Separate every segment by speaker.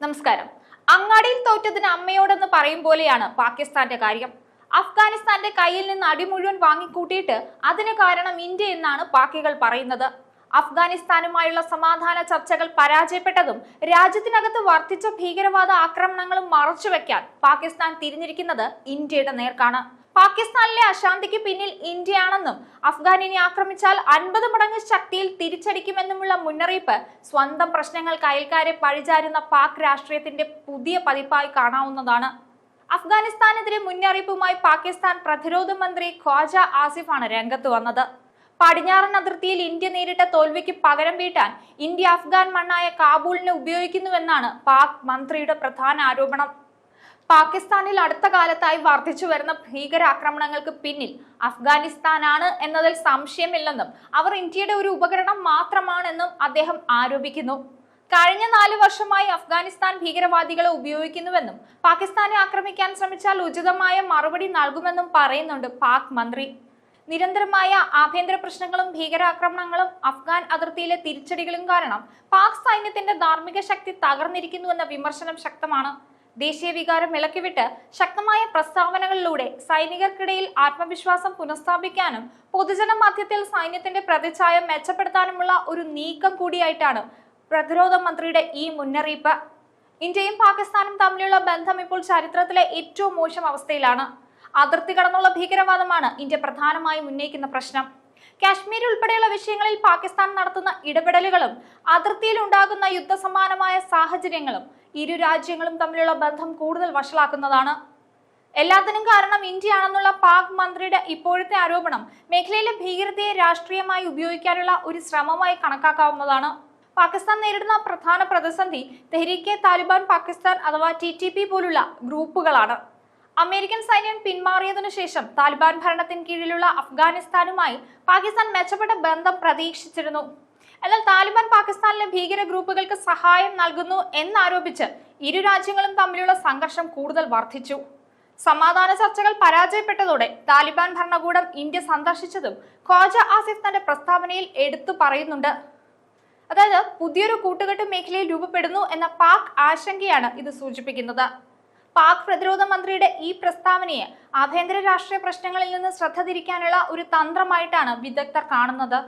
Speaker 1: നമസ്കാരം. അങ്ങാടിയിൽ തോറ്റതിന് അമ്മയോടെന്ന് പറയും പോലെയാണ് പാകിസ്ഥാന്റെ കാര്യം. അഫ്ഗാനിസ്ഥാന്റെ കയ്യിൽ നിന്ന് അടി മുഴുവൻ വാങ്ങിക്കൂട്ടിയിട്ട് അതിന് കാരണം ഇന്ത്യ എന്നാണ് പാക്കികൾ പറയുന്നത്. അഫ്ഗാനിസ്ഥാനുമായുള്ള സമാധാന ചർച്ചകൾ പരാജയപ്പെട്ടതും രാജ്യത്തിനകത്ത് വർദ്ധിച്ച ഭീകരവാദ ആക്രമണങ്ങളും മറച്ചുവെക്കാൻ പാകിസ്ഥാൻ തിരിഞ്ഞിരിക്കുന്നത് ഇന്ത്യയുടെ നേർക്കാണ്. പാകിസ്ഥാനിലെ അശാന്തിക്ക് പിന്നിൽ ഇന്ത്യയാണെന്നും അഫ്ഗാനിനെ ആക്രമിച്ചാൽ അൻപത് മടങ്ങ് ശക്തിയിൽ തിരിച്ചടിക്കുമെന്നുമുള്ള മുന്നറിയിപ്പ് സ്വന്തം പ്രശ്നങ്ങൾക്ക് അയൽക്കാരെ പഴിചാരുന്ന പാക് രാഷ്ട്രീയത്തിന്റെ പുതിയ പതിപ്പായി കാണാവുന്നതാണ്. അഫ്ഗാനിസ്ഥാനെതിരെ മുന്നറിയിപ്പുമായി പാകിസ്ഥാൻ പ്രതിരോധ മന്ത്രി ഖ്വാജ ആസിഫാണ് രംഗത്ത് വന്നത്. പടിഞ്ഞാറൻ അതിർത്തിയിൽ ഇന്ത്യ നേരിട്ട തോൽവിക്ക് പകരം വീട്ടാൻ ഇന്ത്യ അഫ്ഗാൻ മണ്ണായ കാബൂളിനെ ഉപയോഗിക്കുന്നുവെന്നാണ് പാക് മന്ത്രിയുടെ പ്രധാന ആരോപണം. പാകിസ്ഥാനിൽ അടുത്ത കാലത്തായി വർദ്ധിച്ചു വരുന്ന ഭീകരാക്രമണങ്ങൾക്ക് പിന്നിൽ അഫ്ഗാനിസ്ഥാനാണ് എന്നതിൽ സംശയമില്ലെന്നും അവർ ഇന്ത്യയുടെ ഒരു ഉപകരണം മാത്രമാണെന്നും അദ്ദേഹം ആരോപിക്കുന്നു. കഴിഞ്ഞ നാല് വർഷമായി അഫ്ഗാനിസ്ഥാൻ ഭീകരവാദികളെ ഉപയോഗിക്കുന്നുവെന്നും പാകിസ്ഥാനെ ആക്രമിക്കാൻ ശ്രമിച്ചാൽ ഉചിതമായ മറുപടി നൽകുമെന്നും പറയുന്നുണ്ട് പാക് മന്ത്രി. നിരന്തരമായ ആഭ്യന്തര പ്രശ്നങ്ങളും ഭീകരാക്രമണങ്ങളും അഫ്ഗാൻ അതിർത്തിയിലെ തിരിച്ചടികളും കാരണം പാക് സൈന്യത്തിന്റെ ധാർമ്മിക ശക്തി തകർന്നിരിക്കുന്നുവെന്ന വിമർശനം ശക്തമാണ്. ദേശീയ വികാരം ഇളക്കിവിട്ട് ശക്തമായ പ്രസ്താവനകളിലൂടെ സൈനികർക്കിടയിൽ ആത്മവിശ്വാസം പുനഃസ്ഥാപിക്കാനും പൊതുജന മധ്യത്തിൽ സൈന്യത്തിന്റെ പ്രതിച്ഛായ മെച്ചപ്പെടുത്താനുമുള്ള ഒരു നീക്കം കൂടിയായിട്ടാണ് പ്രതിരോധ മന്ത്രിയുടെ ഈ മുന്നറിയിപ്പ്. ഇന്ത്യയും പാകിസ്ഥാനും തമ്മിലുള്ള ബന്ധം ഇപ്പോൾ ചരിത്രത്തിലെ ഏറ്റവും മോശം അവസ്ഥയിലാണ്. അതിർത്തി കടന്നുള്ള ഭീകരവാദമാണ് ഇന്ത്യ പ്രധാനമായും ഉന്നയിക്കുന്ന പ്രശ്നം. കാശ്മീർ ഉൾപ്പെടെയുള്ള വിഷയങ്ങളിൽ പാകിസ്ഥാൻ നടത്തുന്ന ഇടപെടലുകളും അതിർത്തിയിൽ ഉണ്ടാകുന്ന യുദ്ധസമാനമായ സാഹചര്യങ്ങളും ഇരു രാജ്യങ്ങളും തമ്മിലുള്ള ബന്ധം കൂടുതൽ വഷളാക്കുന്നതാണ്. എല്ലാത്തിനും കാരണം ഇന്ത്യയാണെന്നുള്ള പാക് മന്ത്രിയുടെ ഇപ്പോഴത്തെ ആരോപണം മേഖലയിലെ ഭീകരതയെ രാഷ്ട്രീയമായി ഉപയോഗിക്കാനുള്ള ഒരു ശ്രമമായി കണക്കാക്കാവുന്നതാണ്. പാകിസ്ഥാൻ നേരിടുന്ന പ്രധാന പ്രതിസന്ധി തെഹ്രീക്കെ താലിബാൻ പാകിസ്ഥാൻ അഥവാ ടി പോലുള്ള ഗ്രൂപ്പുകളാണ്. അമേരിക്കൻ സൈന്യം പിന്മാറിയതിനു ശേഷം താലിബാൻ ഭരണത്തിന് കീഴിലുള്ള അഫ്ഗാനിസ്ഥാനുമായി പാകിസ്ഥാൻ മെച്ചപ്പെട്ട ബന്ധം പ്രതീക്ഷിച്ചിരുന്നു. എന്നാൽ താലിബാൻ പാകിസ്ഥാനിലെ ഭീകര ഗ്രൂപ്പുകൾക്ക് സഹായം നൽകുന്നു എന്നാരോപിച്ച് ഇരു രാജ്യങ്ങളും തമ്മിലുള്ള സംഘർഷം കൂടുതൽ വർദ്ധിച്ചു. സമാധാന ചർച്ചകൾ പരാജയപ്പെട്ടതോടെ താലിബാൻ ഭരണകൂടം ഇന്ത്യ സന്ദർശിച്ചതും ഖ്വാജ ആസിഫ് തന്റെ പ്രസ്താവനയിൽ എടുത്തു പറയുന്നുണ്ട്. അതായത് പുതിയൊരു കൂട്ടുകെട്ട് മേഖലയിൽ രൂപപ്പെടുന്നു എന്ന പാക് ആശങ്കയാണ് ഇത് സൂചിപ്പിക്കുന്നത്. പാക് പ്രതിരോധ മന്ത്രിയുടെ ഈ പ്രസ്താവനയെ ആഭ്യന്തര രാഷ്ട്രീയ പ്രശ്നങ്ങളിൽ നിന്ന് ശ്രദ്ധ തിരിക്കാനുള്ള ഒരു തന്ത്രമായിട്ടാണ് വിദഗ്ധർ കാണുന്നത്.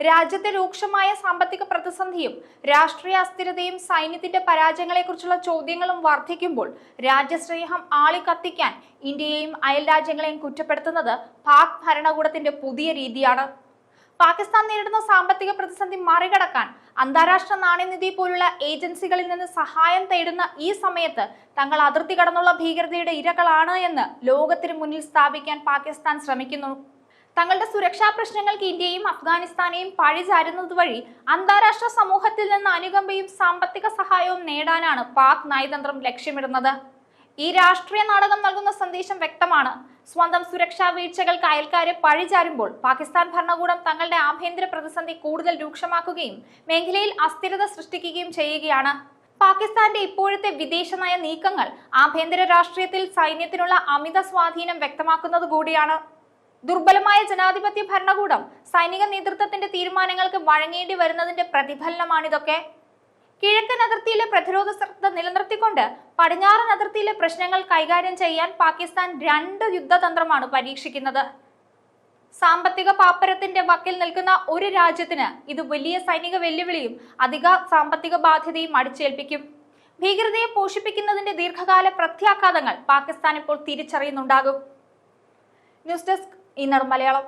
Speaker 1: രാജ്യത്തെ രൂക്ഷമായ സാമ്പത്തിക പ്രതിസന്ധിയും രാഷ്ട്രീയ അസ്ഥിരതയും സൈന്യത്തിന്റെ പരാജയങ്ങളെക്കുറിച്ചുള്ള ചോദ്യങ്ങളും വർദ്ധിക്കുമ്പോൾ രാജ്യസ്നേഹം ആളിക്കത്തിക്കാൻ ഇന്ത്യയെയും അയൽ രാജ്യങ്ങളെയും കുറ്റപ്പെടുത്തുന്നത് പാക് ഭരണകൂടത്തിന്റെ പുതിയ രീതിയാണ്. പാകിസ്ഥാൻ നേരിടുന്ന സാമ്പത്തിക പ്രതിസന്ധി മറികടക്കാൻ അന്താരാഷ്ട്ര നാണയനിധി പോലുള്ള ഏജൻസികളിൽ നിന്ന് സഹായം തേടുന്ന ഈ സമയത്ത് തങ്ങൾ അതിർത്തി കടന്നുള്ള ഭീകരതയുടെ ഇരകളാണ് എന്ന് ലോകത്തിന് മുന്നിൽ സ്ഥാപിക്കാൻ പാകിസ്ഥാൻ ശ്രമിക്കുന്നു. തങ്ങളുടെ സുരക്ഷാ പ്രശ്നങ്ങൾക്ക് ഇന്ത്യയും അഫ്ഗാനിസ്ഥാനെയും പഴിചാരുന്നത് വഴി അന്താരാഷ്ട്ര സമൂഹത്തിൽ നിന്ന് അനുകമ്പയും സാമ്പത്തിക സഹായവും നേടാനാണ് പാക് നയതന്ത്രം ലക്ഷ്യമിടുന്നത്. ഈ രാഷ്ട്രീയ നാടകം നൽകുന്ന സന്ദേശം വ്യക്തമാണ്. സ്വന്തം സുരക്ഷാ വീഴ്ചകൾക്ക് അയൽക്കാരെ പഴിചാരുമ്പോൾ പാകിസ്ഥാൻ ഭരണകൂടം തങ്ങളുടെ ആഭ്യന്തര പ്രതിസന്ധി കൂടുതൽ രൂക്ഷമാക്കുകയും മേഖലയിൽ അസ്ഥിരത സൃഷ്ടിക്കുകയും ചെയ്യുകയാണ്. പാകിസ്ഥാന്റെ ഇപ്പോഴത്തെ വിദേശ നയ നീക്കങ്ങൾ ആഭ്യന്തര രാഷ്ട്രീയത്തിൽ സൈന്യത്തിനുള്ള അമിത സ്വാധീനം വ്യക്തമാക്കുന്നത് കൂടിയാണ്. ദുർബലമായ ജനാധിപത്യ ഭരണകൂടം സൈനിക നേതൃത്വത്തിന്റെ തീരുമാനങ്ങൾക്ക് വഴങ്ങേണ്ടി വരുന്നതിന്റെ പ്രതിഫലനമാണിതൊക്കെ. കിഴക്കൻ അതിർത്തിയിലെ പ്രതിരോധ ശ്രദ്ധ നിലനിർത്തിക്കൊണ്ട് പടിഞ്ഞാറൻ അതിർത്തിയിലെ പ്രശ്നങ്ങൾ കൈകാര്യം ചെയ്യാൻ പാകിസ്ഥാൻ രണ്ട് യുദ്ധതന്ത്രമാണ് പരീക്ഷിക്കുന്നത്. സാമ്പത്തിക പാപ്പരത്തിന്റെ വക്കിൽ നിൽക്കുന്ന ഒരു രാജ്യത്തിന് ഇത് വലിയ സൈനിക വെല്ലുവിളിയും അധിക സാമ്പത്തിക ബാധ്യതയും അടിച്ചേൽപ്പിക്കും. ഭീകരതയെ പോഷിപ്പിക്കുന്നതിന്റെ ദീർഘകാല പ്രത്യാഘാതങ്ങൾ പാകിസ്ഥാൻ ഇപ്പോൾ തിരിച്ചറിയുന്നുണ്ടാകും. ന്യൂസ് ഡെസ്ക് ഇന്നർ മലയാളം.